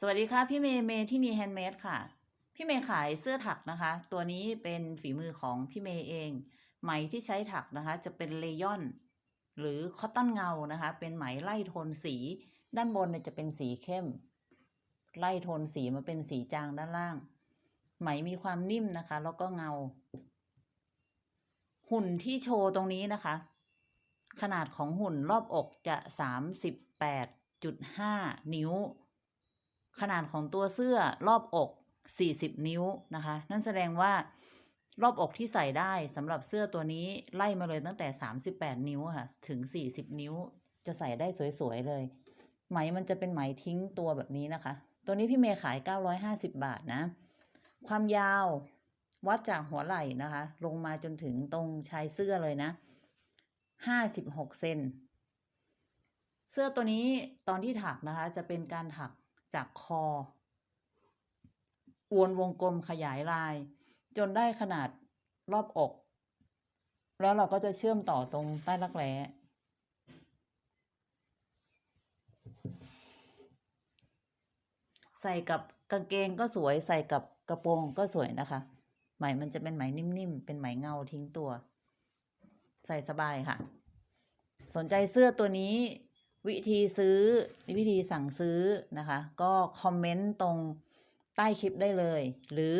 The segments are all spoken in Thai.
สวัสดีค่ะ พี่เมย์เมย์ที่นี่แฮนด์เมดค่ะ พี่เมย์ขายเสื้อถักนะคะ ตัวนี้เป็นฝีมือของพี่เมย์เอง ไหมที่ใช้ถักนะคะ จะเป็นเลยอน หรือคอตตอนเงานะคะ เป็นไหมไล่โทนสี ด้านบนเนี่ยจะเป็นสีเข้ม ไล่โทนสีมาเป็นสีจางด้านล่าง ไหมมีความนิ่มนะคะ แล้วก็เงา หุ่นที่โชว์ตรงนี้นะคะ ขนาดของหุ่นรอบอกจะสามสิบแปดจุดห้านิ้ว ขนาดของตัวเสื้อรอบอก 40 นิ้วนะคะ นั่นแสดงว่ารอบอกที่ใส่ได้สำหรับเสื้อตัวนี้ไล่มาเลยตั้งแต่ 38 นิ้วค่ะ ถึง 40 นิ้วจะใส่ได้สวยๆเลย ไหมมันจะเป็นไหมทิ้งตัวแบบนี้นะคะ ตัวนี้พี่เมย์ขาย 950 บาทนะ ความยาววัดจากหัวไหล่นะคะ ลงมาจนถึงตรงชายเสื้อเลยนะ 56 เซนเสื้อตัวนี้ตอนที่ถักนะคะ จะเป็นการถัก จากคอวนวงกลมขยายลาย จนได้ขนาดรอบอก แล้วเราก็จะเชื่อมต่อตรงใต้รักแร้ใส่กับกางเกงก็สวยใส่กับกระโปรงก็สวยนะคะ ไหมมันจะเป็นไหมนิ่มๆ เป็นไหมเงาทิ้งตัว ใส่สบายค่ะ สนใจเสื้อตัวนี้ วิธีซื้อวิธีสั่งซื้อนะคะ ก็คอมเมนต์ตรงใต้คลิปได้เลย หรือ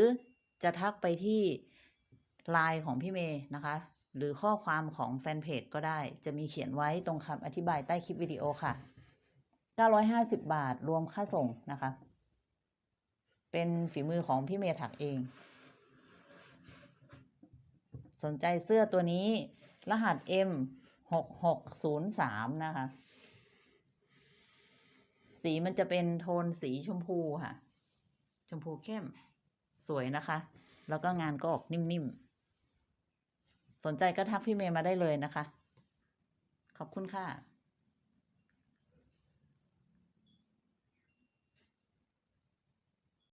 จะทักไปที่ไลน์ของพี่เมย์นะคะ หรือข้อความของแฟนเพจก็ได้ จะมีเขียนไว้ตรงคำอธิบายใต้คลิปวิดีโอค่ะ 950 บาทรวมค่าส่งนะคะ เป็นฝีมือของพี่เมย์ถักเอง สนใจเสื้อตัวนี้ รหัส M 6603 นะคะ สีมันจะเป็นโทนสีชมพูค่ะ ชมพูเข้ม สวยนะคะ แล้วก็งานก็ออกนิ่มๆ สนใจก็ทักพี่เมย์มาได้เลยนะคะ ขอบคุณค่ะ